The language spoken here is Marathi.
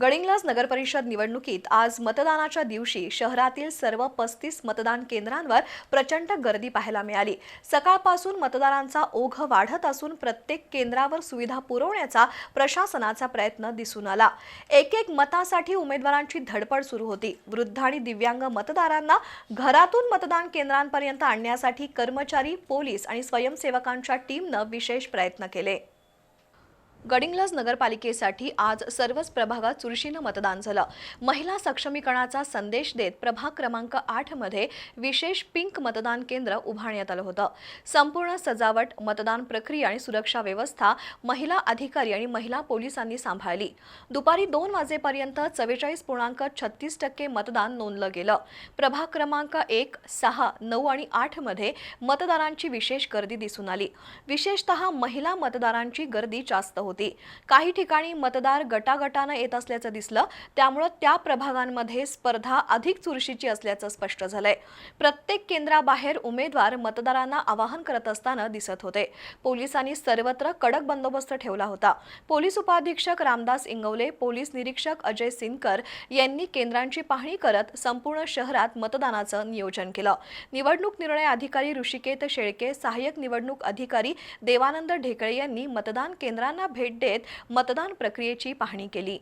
गडिंग्लास नगरपरिषद निवडणुकीत आज मतदानाच्या दिवशी शहरातील सर्व पस्तीस मतदान केंद्रांवर प्रचंड गर्दी पाहायला मिळाली. सकाळपासून मतदारांचा ओघ वाढत असून प्रत्येक केंद्रावर सुविधा पुरवण्याचा प्रशासनाचा प्रयत्न दिसून आला. एक एक मतासाठी उमेदवारांची धडपड सुरू होती. वृद्ध आणि दिव्यांग मतदारांना घरातून मतदान केंद्रांपर्यंत आणण्यासाठी कर्मचारी पोलीस आणि स्वयंसेवकांच्या टीमनं विशेष प्रयत्न केले. गडिंग्लज नगरपालिकेसाठी आज सर्वच प्रभागात चुरशीनं मतदान झालं. महिला सक्षमीकरणाचा संदेश देत प्रभाग क्रमांक आठमध्ये विशेष पिंक मतदान केंद्र उभारण्यात आलं होतं. संपूर्ण सजावट मतदान प्रक्रिया आणि सुरक्षा व्यवस्था महिला अधिकारी आणि महिला पोलिसांनी सांभाळली. दुपारी दोन वाजेपर्यंत चव्वेचाळीस पूर्णांक छत्तीस टक्के मतदान नोंदलं गेलं. प्रभाग क्रमांक एक सहा नऊ आणि आठमध्ये मतदारांची विशेष गर्दी दिसून आली. विशेषतः महिला मतदारांची गर्दी जास्त होती. काही ठिकाणी मतदार गटागटानं येत असल्याचं दिसलं. त्यामुळं त्या प्रभागांमध्ये स्पर्धा अधिक चुरशीची असल्याचं स्पष्ट झालंय. प्रत्येक केंद्राबाहेर उमेदवार मतदारांना आवाहन करत असताना दिसत होते. पोलिसांनी सर्वत्र कडक बंदोबस्त ठेवला होता. पोलीस उपाधीक्षक रामदास इंगवले पोलीस निरीक्षक अजय सिनकर यांनी केंद्रांची पाहणी करत संपूर्ण शहरात मतदानाचं नियोजन केलं. निवडणूक निर्णय अधिकारी ऋषिकेत शेळके सहाय्यक निवडणूक अधिकारी देवानंद ढेकळे यांनी मतदान केंद्रांना भेट देत मतदान प्रक्रियेची पाहणी केली.